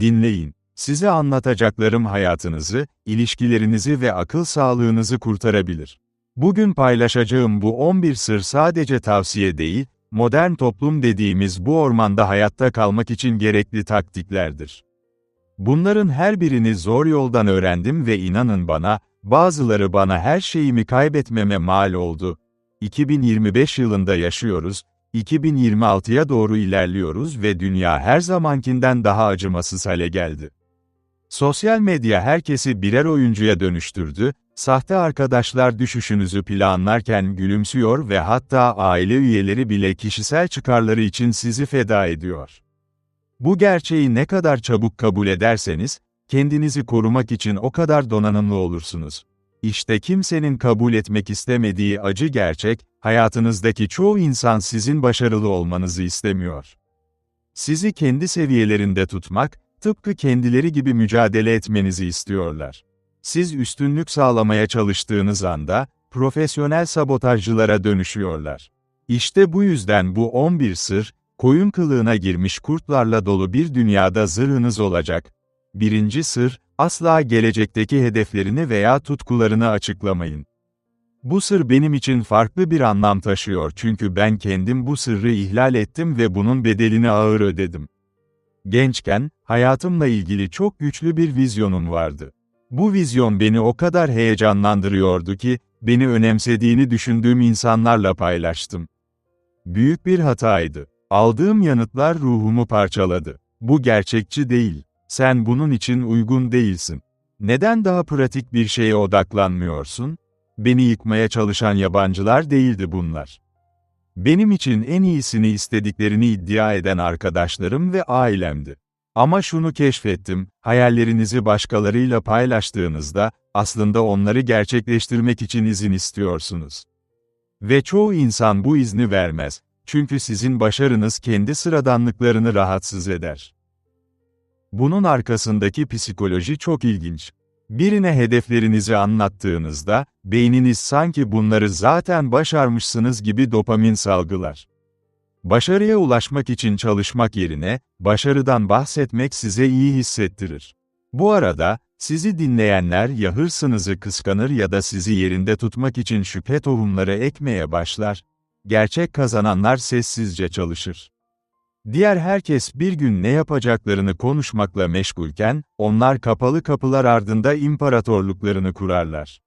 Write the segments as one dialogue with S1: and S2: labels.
S1: Dinleyin. Size anlatacaklarım hayatınızı, ilişkilerinizi ve akıl sağlığınızı kurtarabilir. Bugün paylaşacağım bu 11 sır sadece tavsiye değil, modern toplum dediğimiz bu ormanda hayatta kalmak için gerekli taktiklerdir. Bunların her birini zor yoldan öğrendim ve inanın bana, bazıları bana her şeyimi kaybetmeme mal oldu. 2025 yılında yaşıyoruz, 2026'ya doğru ilerliyoruz ve dünya her zamankinden daha acımasız hale geldi. Sosyal medya herkesi birer oyuncuya dönüştürdü, sahte arkadaşlar düşüşünüzü planlarken gülümsüyor ve hatta aile üyeleri bile kişisel çıkarları için sizi feda ediyor. Bu gerçeği ne kadar çabuk kabul ederseniz, kendinizi korumak için o kadar donanımlı olursunuz. İşte kimsenin kabul etmek istemediği acı gerçek, hayatınızdaki çoğu insan sizin başarılı olmanızı istemiyor. Sizi kendi seviyelerinde tutmak, tıpkı kendileri gibi mücadele etmenizi istiyorlar. Siz üstünlük sağlamaya çalıştığınız anda, profesyonel sabotajcılara dönüşüyorlar. İşte bu yüzden bu 11 sır, koyun kılığına girmiş kurtlarla dolu bir dünyada zırhınız olacak. Birinci sır, asla gelecekteki hedeflerini veya tutkularını açıklamayın. Bu sır benim için farklı bir anlam taşıyor çünkü ben kendim bu sırrı ihlal ettim ve bunun bedelini ağır ödedim. Gençken, hayatımla ilgili çok güçlü bir vizyonum vardı. Bu vizyon beni o kadar heyecanlandırıyordu ki, beni önemsediğini düşündüğüm insanlarla paylaştım. Büyük bir hataydı. Aldığım yanıtlar ruhumu parçaladı. Bu gerçekçi değil. Sen bunun için uygun değilsin. Neden daha pratik bir şeye odaklanmıyorsun? Beni yıkmaya çalışan yabancılar değildi bunlar. Benim için en iyisini istediklerini iddia eden arkadaşlarım ve ailemdi. Ama şunu keşfettim, hayallerinizi başkalarıyla paylaştığınızda, aslında onları gerçekleştirmek için izin istiyorsunuz. Ve çoğu insan bu izni vermez, çünkü sizin başarınız kendi sıradanlıklarını rahatsız eder. Bunun arkasındaki psikoloji çok ilginç. Birine hedeflerinizi anlattığınızda, beyniniz sanki bunları zaten başarmışsınız gibi dopamin salgılar. Başarıya ulaşmak için çalışmak yerine, başarıdan bahsetmek size iyi hissettirir. Bu arada, sizi dinleyenler ya hırsınızı kıskanır ya da sizi yerinde tutmak için şüphe tohumları ekmeye başlar. Gerçek kazananlar sessizce çalışır. Diğer herkes bir gün ne yapacaklarını konuşmakla meşgulken, onlar kapalı kapılar ardında imparatorluklarını kurarlar.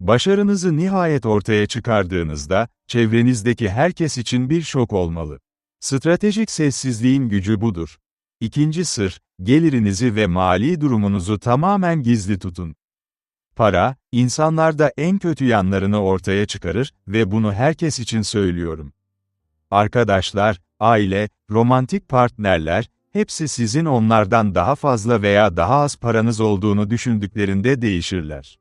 S1: Başarınızı nihayet ortaya çıkardığınızda, çevrenizdeki herkes için bir şok olmalı. Stratejik sessizliğin gücü budur. İkinci sır, gelirinizi ve mali durumunuzu tamamen gizli tutun. Para, insanlarda en kötü yanlarını ortaya çıkarır ve bunu herkes için söylüyorum. Arkadaşlar, aile, romantik partnerler, hepsi sizin onlardan daha fazla veya daha az paranız olduğunu düşündüklerinde değişirler.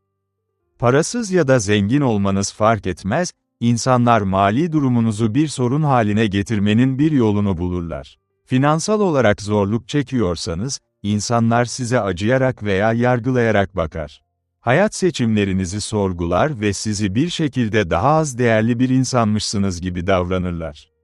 S1: Parasız ya da zengin olmanız fark etmez, insanlar mali durumunuzu bir sorun haline getirmenin bir yolunu bulurlar. Finansal olarak zorluk çekiyorsanız, insanlar size acıyarak veya yargılayarak bakar. Hayat seçimlerinizi sorgular ve sizi bir şekilde daha az değerli bir insanmışsınız gibi davranırlar.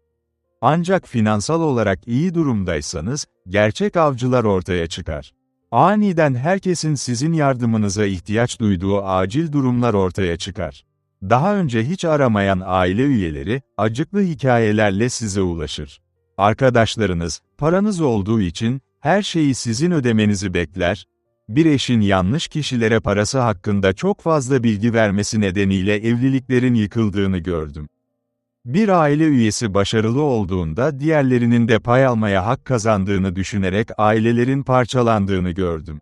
S1: Ancak finansal olarak iyi durumdaysanız, gerçek avcılar ortaya çıkar. Aniden herkesin sizin yardımınıza ihtiyaç duyduğu acil durumlar ortaya çıkar. Daha önce hiç aramayan aile üyeleri, acıklı hikayelerle size ulaşır. Arkadaşlarınız, paranız olduğu için, her şeyi sizin ödemenizi bekler, bir eşin yanlış kişilere parası hakkında çok fazla bilgi vermesi nedeniyle evliliklerin yıkıldığını gördüm. Bir aile üyesi başarılı olduğunda diğerlerinin de pay almaya hak kazandığını düşünerek ailelerin parçalandığını gördüm.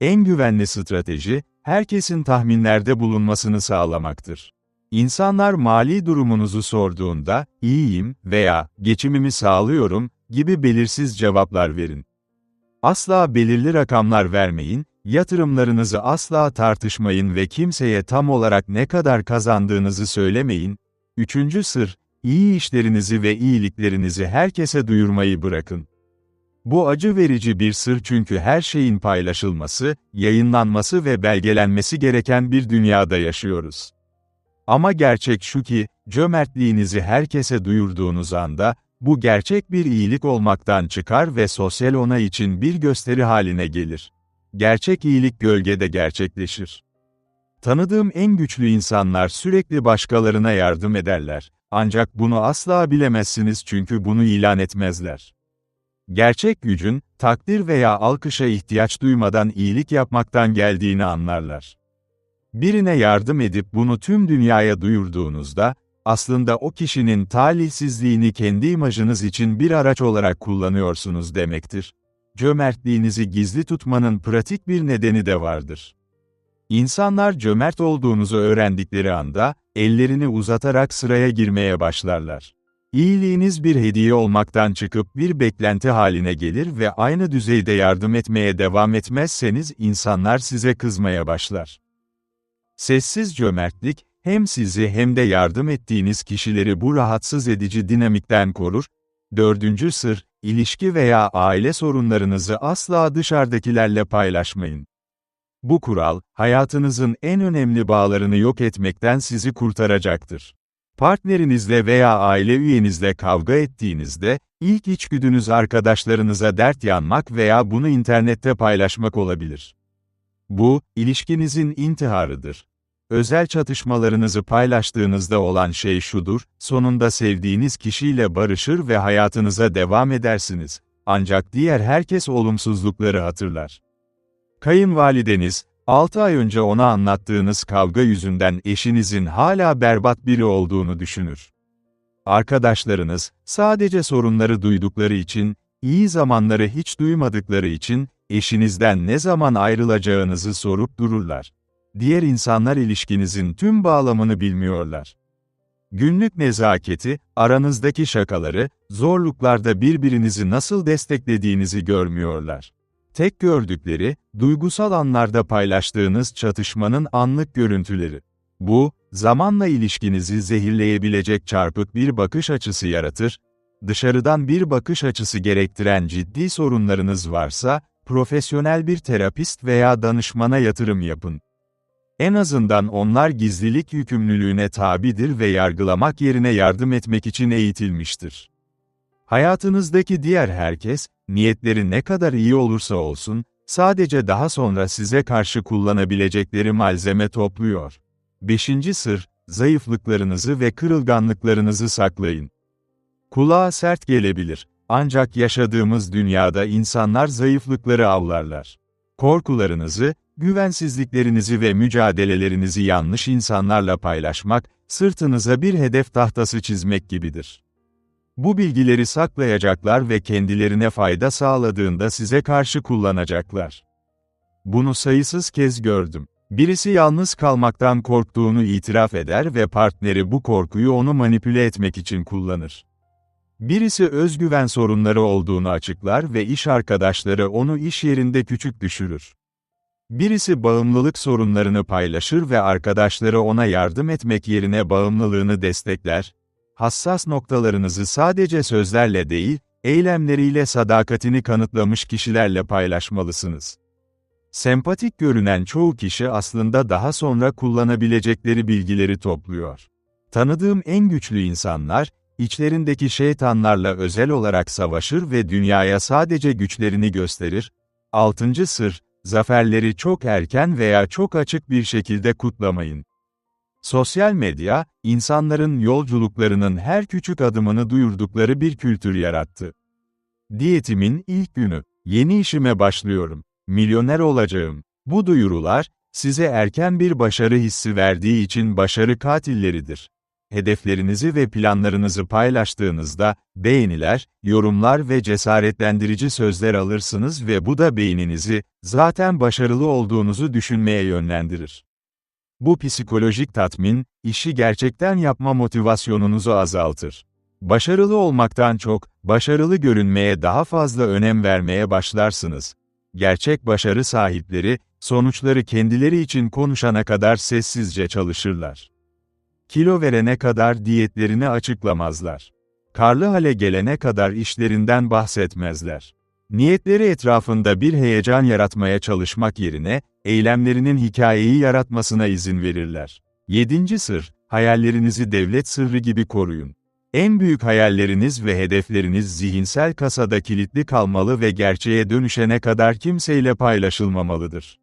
S1: En güvenli strateji, herkesin tahminlerde bulunmasını sağlamaktır. İnsanlar mali durumunuzu sorduğunda, iyiyim veya geçimimi sağlıyorum gibi belirsiz cevaplar verin. Asla belirli rakamlar vermeyin, yatırımlarınızı asla tartışmayın ve kimseye tam olarak ne kadar kazandığınızı söylemeyin, Üçüncü sır, iyi işlerinizi ve iyiliklerinizi herkese duyurmayı bırakın. Bu acı verici bir sır çünkü her şeyin paylaşılması, yayınlanması ve belgelenmesi gereken bir dünyada yaşıyoruz. Ama gerçek şu ki, cömertliğinizi herkese duyurduğunuz anda, Bu gerçek bir iyilik olmaktan çıkar ve sosyal onay için bir gösteri haline gelir. Gerçek iyilik gölgede gerçekleşir. Tanıdığım en güçlü insanlar sürekli başkalarına yardım ederler. Ancak bunu asla bilemezsiniz çünkü bunu ilan etmezler. Gerçek gücün, takdir veya alkışa ihtiyaç duymadan iyilik yapmaktan geldiğini anlarlar. Birine yardım edip bunu tüm dünyaya duyurduğunuzda, aslında o kişinin talihsizliğini kendi imajınız için bir araç olarak kullanıyorsunuz demektir. Cömertliğinizi gizli tutmanın pratik bir nedeni de vardır. İnsanlar cömert olduğunuzu öğrendikleri anda, ellerini uzatarak sıraya girmeye başlarlar. İyiliğiniz bir hediye olmaktan çıkıp bir beklenti haline gelir ve aynı düzeyde yardım etmeye devam etmezseniz insanlar size kızmaya başlar. Sessiz cömertlik, hem sizi hem de yardım ettiğiniz kişileri bu rahatsız edici dinamikten korur. Dördüncü sır, ilişki veya aile sorunlarınızı asla dışarıdakilerle paylaşmayın. Bu kural, hayatınızın en önemli bağlarını yok etmekten sizi kurtaracaktır. Partnerinizle veya aile üyenizle kavga ettiğinizde, ilk içgüdünüz arkadaşlarınıza dert yanmak veya bunu internette paylaşmak olabilir. Bu, ilişkinizin intiharıdır. Özel çatışmalarınızı paylaştığınızda olan şey şudur, sonunda sevdiğiniz kişiyle barışır ve hayatınıza devam edersiniz. Ancak diğer herkes olumsuzlukları hatırlar. Kayınvalideniz, 6 ay önce ona anlattığınız kavga yüzünden eşinizin hala berbat biri olduğunu düşünür. Arkadaşlarınız, sadece sorunları duydukları için, iyi zamanları hiç duymadıkları için, eşinizden ne zaman ayrılacağınızı sorup dururlar. Diğer insanlar ilişkinizin tüm bağlamını bilmiyorlar. Günlük nezaketi, aranızdaki şakaları, zorluklarda birbirinizi nasıl desteklediğinizi görmüyorlar. Tek gördükleri, duygusal anlarda paylaştığınız çatışmanın anlık görüntüleri. Bu, zamanla ilişkinizi zehirleyebilecek çarpık bir bakış açısı yaratır. Dışarıdan bir bakış açısı gerektiren ciddi sorunlarınız varsa, profesyonel bir terapist veya danışmana yatırım yapın. En azından onlar gizlilik yükümlülüğüne tabidir ve yargılamak yerine yardım etmek için eğitilmiştir. Hayatınızdaki diğer herkes, niyetleri ne kadar iyi olursa olsun, sadece daha sonra size karşı kullanabilecekleri malzeme topluyor. 5. sır, zayıflıklarınızı ve kırılganlıklarınızı saklayın. Kulağa sert gelebilir, ancak yaşadığımız dünyada insanlar zayıflıkları avlarlar. Korkularınızı, güvensizliklerinizi ve mücadelelerinizi yanlış insanlarla paylaşmak, sırtınıza bir hedef tahtası çizmek gibidir. Bu bilgileri saklayacaklar ve kendilerine fayda sağladığında size karşı kullanacaklar. Bunu sayısız kez gördüm. Birisi yalnız kalmaktan korktuğunu itiraf eder ve partneri bu korkuyu onu manipüle etmek için kullanır. Birisi özgüven sorunları olduğunu açıklar ve iş arkadaşları onu iş yerinde küçük düşürür. Birisi bağımlılık sorunlarını paylaşır ve arkadaşları ona yardım etmek yerine bağımlılığını destekler, hassas noktalarınızı sadece sözlerle değil, eylemleriyle sadakatini kanıtlamış kişilerle paylaşmalısınız. Sempatik görünen çoğu kişi aslında daha sonra kullanabilecekleri bilgileri topluyor. Tanıdığım en güçlü insanlar, içlerindeki şeytanlarla özel olarak savaşır ve dünyaya sadece güçlerini gösterir. 6. sır, zaferleri çok erken veya çok açık bir şekilde kutlamayın. Sosyal medya, insanların yolculuklarının her küçük adımını duyurdukları bir kültür yarattı. Diyetimin ilk günü, yeni işime başlıyorum, milyoner olacağım. Bu duyurular, size erken bir başarı hissi verdiği için başarı katilleridir. Hedeflerinizi ve planlarınızı paylaştığınızda, beğeniler, yorumlar ve cesaretlendirici sözler alırsınız ve bu da beyninizi, zaten başarılı olduğunuzu düşünmeye yönlendirir. Bu psikolojik tatmin, işi gerçekten yapma motivasyonunuzu azaltır. Başarılı olmaktan çok, başarılı görünmeye daha fazla önem vermeye başlarsınız. Gerçek başarı sahipleri, sonuçları kendileri için konuşana kadar sessizce çalışırlar. Kilo verene kadar diyetlerini açıklamazlar. Karlı hale gelene kadar işlerinden bahsetmezler. Niyetleri etrafında bir heyecan yaratmaya çalışmak yerine, eylemlerinin hikayeyi yaratmasına izin verirler. 7. sır, hayallerinizi devlet sırrı gibi koruyun. En büyük hayalleriniz ve hedefleriniz zihinsel kasada kilitli kalmalı ve gerçeğe dönüşene kadar kimseyle paylaşılmamalıdır.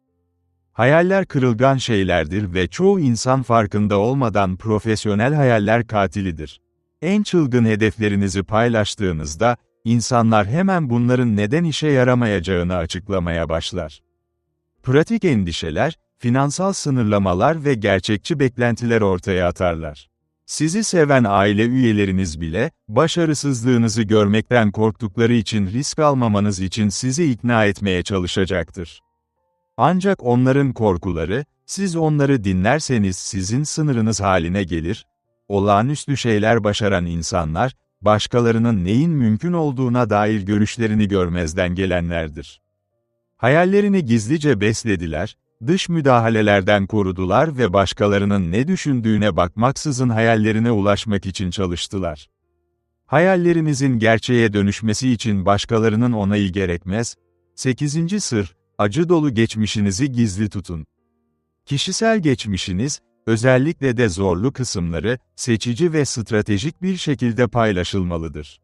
S1: Hayaller kırılgan şeylerdir ve çoğu insan farkında olmadan profesyonel hayaller katilidir. En çılgın hedeflerinizi paylaştığınızda, insanlar hemen bunların neden işe yaramayacağını açıklamaya başlar. Pratik endişeler, finansal sınırlamalar ve gerçekçi beklentiler ortaya atarlar. Sizi seven aile üyeleriniz bile, başarısızlığınızı görmekten korktukları için risk almamanız için sizi ikna etmeye çalışacaktır. Ancak onların korkuları, siz onları dinlerseniz sizin sınırınız haline gelir, olağanüstü şeyler başaran insanlar, başkalarının neyin mümkün olduğuna dair görüşlerini görmezden gelenlerdir. Hayallerini gizlice beslediler, dış müdahalelerden korudular ve başkalarının ne düşündüğüne bakmaksızın hayallerine ulaşmak için çalıştılar. Hayallerinizin gerçeğe dönüşmesi için başkalarının onayı gerekmez. 8. Sır, acı dolu geçmişinizi gizli tutun. Kişisel geçmişiniz, özellikle de zorlu kısımları, seçici ve stratejik bir şekilde paylaşılmalıdır.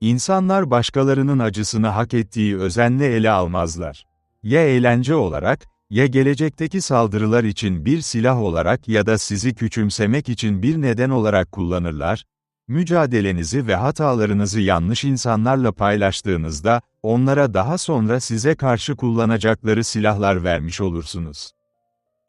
S1: İnsanlar başkalarının acısını hak ettiği özenle ele almazlar. Ya eğlence olarak, ya gelecekteki saldırılar için bir silah olarak ya da sizi küçümsemek için bir neden olarak kullanırlar, mücadelenizi ve hatalarınızı yanlış insanlarla paylaştığınızda, onlara daha sonra size karşı kullanacakları silahlar vermiş olursunuz.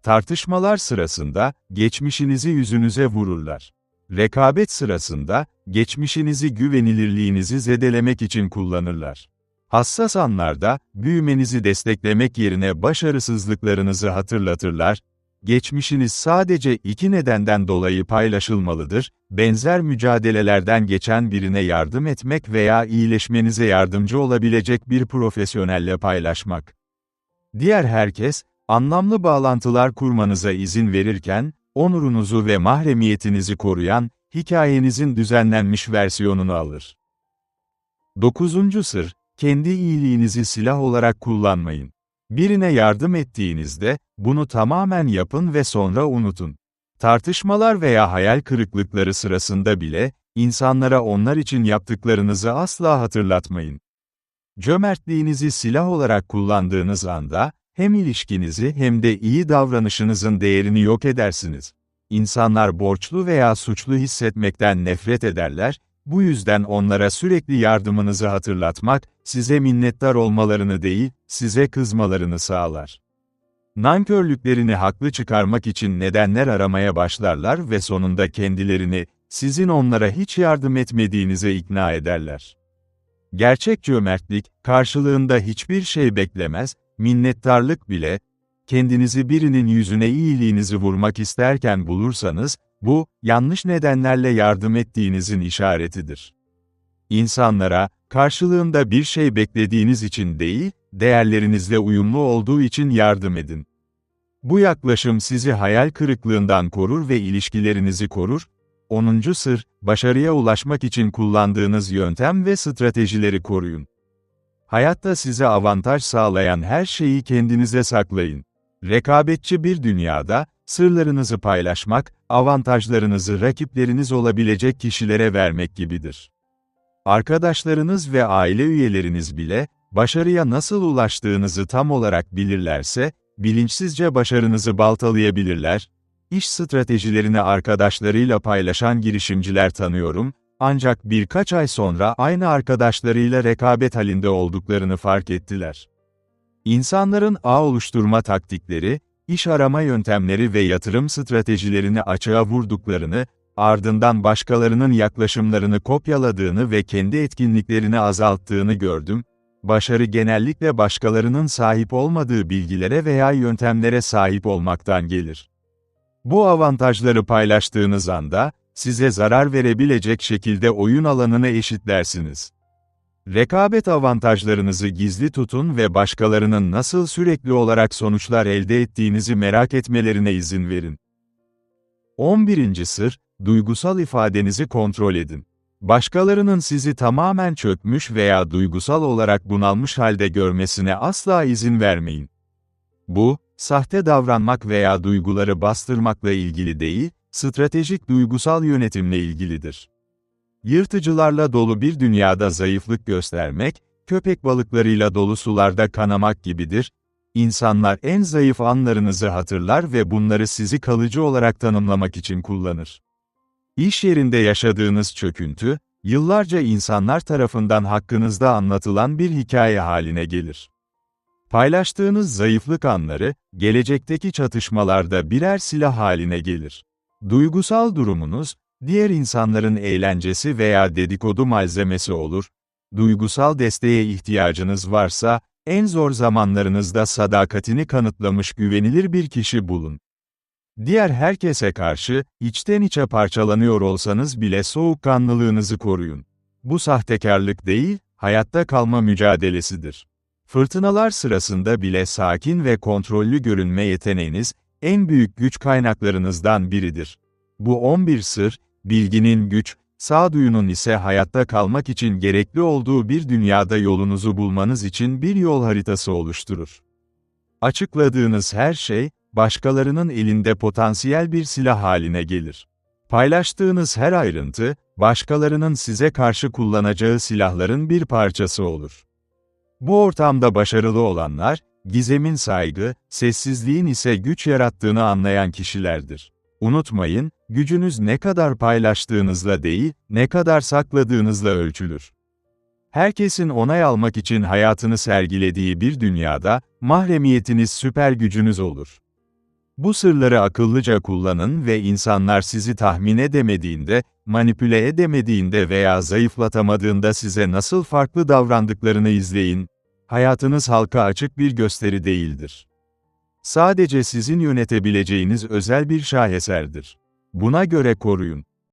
S1: Tartışmalar sırasında, geçmişinizi yüzünüze vururlar. Rekabet sırasında, geçmişinizi güvenilirliğinizi zedelemek için kullanırlar. Hassas anlarda, büyümenizi desteklemek yerine başarısızlıklarınızı hatırlatırlar, geçmişiniz sadece iki nedenden dolayı paylaşılmalıdır, benzer mücadelelerden geçen birine yardım etmek veya iyileşmenize yardımcı olabilecek bir profesyonelle paylaşmak. Diğer herkes, anlamlı bağlantılar kurmanıza izin verirken, onurunuzu ve mahremiyetinizi koruyan, hikayenizin düzenlenmiş versiyonunu alır. 9. Sır, kendi iyiliğinizi silah olarak kullanmayın. Birine yardım ettiğinizde, bunu tamamen yapın ve sonra unutun. Tartışmalar veya hayal kırıklıkları sırasında bile, insanlara onlar için yaptıklarınızı asla hatırlatmayın. Cömertliğinizi silah olarak kullandığınız anda, hem ilişkinizi hem de iyi davranışınızın değerini yok edersiniz. İnsanlar borçlu veya suçlu hissetmekten nefret ederler, bu yüzden onlara sürekli yardımınızı hatırlatmak, size minnettar olmalarını değil, size kızmalarını sağlar. Nankörlüklerini haklı çıkarmak için nedenler aramaya başlarlar ve sonunda kendilerini, sizin onlara hiç yardım etmediğinize ikna ederler. Gerçek cömertlik, karşılığında hiçbir şey beklemez, minnettarlık bile, kendinizi birinin yüzüne iyiliğinizi vurmak isterken bulursanız, bu, yanlış nedenlerle yardım ettiğinizin işaretidir. İnsanlara, karşılığında bir şey beklediğiniz için değil, değerlerinizle uyumlu olduğu için yardım edin. Bu yaklaşım sizi hayal kırıklığından korur ve ilişkilerinizi korur. 10. sır, başarıya ulaşmak için kullandığınız yöntem ve stratejileri koruyun. Hayatta size avantaj sağlayan her şeyi kendinize saklayın. Rekabetçi bir dünyada, sırlarınızı paylaşmak, avantajlarınızı rakipleriniz olabilecek kişilere vermek gibidir. Arkadaşlarınız ve aile üyeleriniz bile, başarıya nasıl ulaştığınızı tam olarak bilirlerse, bilinçsizce başarınızı baltalayabilirler. İş stratejilerini arkadaşlarıyla paylaşan girişimciler tanıyorum, ancak birkaç ay sonra aynı arkadaşlarıyla rekabet halinde olduklarını fark ettiler. İnsanların ağ oluşturma taktikleri, iş arama yöntemleri ve yatırım stratejilerini açığa vurduklarını, ardından başkalarının yaklaşımlarını kopyaladığını ve kendi etkinliklerini azalttığını gördüm. Başarı genellikle başkalarının sahip olmadığı bilgilere veya yöntemlere sahip olmaktan gelir. Bu avantajları paylaştığınız anda, size zarar verebilecek şekilde oyun alanını eşitlersiniz. Rekabet avantajlarınızı gizli tutun ve başkalarının nasıl sürekli olarak sonuçlar elde ettiğinizi merak etmelerine izin verin. 11. sır, duygusal ifadenizi kontrol edin. Başkalarının sizi tamamen çökmüş veya duygusal olarak bunalmış halde görmesine asla izin vermeyin. Bu, sahte davranmak veya duyguları bastırmakla ilgili değil, stratejik duygusal yönetimle ilgilidir. Yırtıcılarla dolu bir dünyada zayıflık göstermek, köpek balıklarıyla dolu sularda kanamak gibidir. İnsanlar en zayıf anlarınızı hatırlar ve bunları sizi kalıcı olarak tanımlamak için kullanır. İş yerinde yaşadığınız çöküntü, yıllarca insanlar tarafından hakkınızda anlatılan bir hikaye haline gelir. Paylaştığınız zayıflık anları, gelecekteki çatışmalarda birer silah haline gelir. Duygusal durumunuz, diğer insanların eğlencesi veya dedikodu malzemesi olur. Duygusal desteğe ihtiyacınız varsa, en zor zamanlarınızda sadakatini kanıtlamış güvenilir bir kişi bulun. Diğer herkese karşı, içten içe parçalanıyor olsanız bile soğukkanlılığınızı koruyun. Bu sahtekarlık değil, hayatta kalma mücadelesidir. Fırtınalar sırasında bile sakin ve kontrollü görünme yeteneğiniz, en büyük güç kaynaklarınızdan biridir. Bu 11 sır, bilginin güç, sağduyunun ise hayatta kalmak için gerekli olduğu bir dünyada yolunuzu bulmanız için bir yol haritası oluşturur. Açıkladığınız her şey, başkalarının elinde potansiyel bir silah haline gelir. Paylaştığınız her ayrıntı, başkalarının size karşı kullanacağı silahların bir parçası olur. Bu ortamda başarılı olanlar, gizemin saygı, sessizliğin ise güç yarattığını anlayan kişilerdir. Unutmayın, gücünüz ne kadar paylaştığınızla değil, ne kadar sakladığınızla ölçülür. Herkesin onay almak için hayatını sergilediği bir dünyada, mahremiyetiniz süper gücünüz olur. Bu sırları akıllıca kullanın ve insanlar sizi tahmin edemediğinde, manipüle edemediğinde veya zayıflatamadığında size nasıl farklı davrandıklarını izleyin. Hayatınız halka açık bir gösteri değildir. Sadece sizin yönetebileceğiniz özel bir şaheserdir. Buna göre koruyun.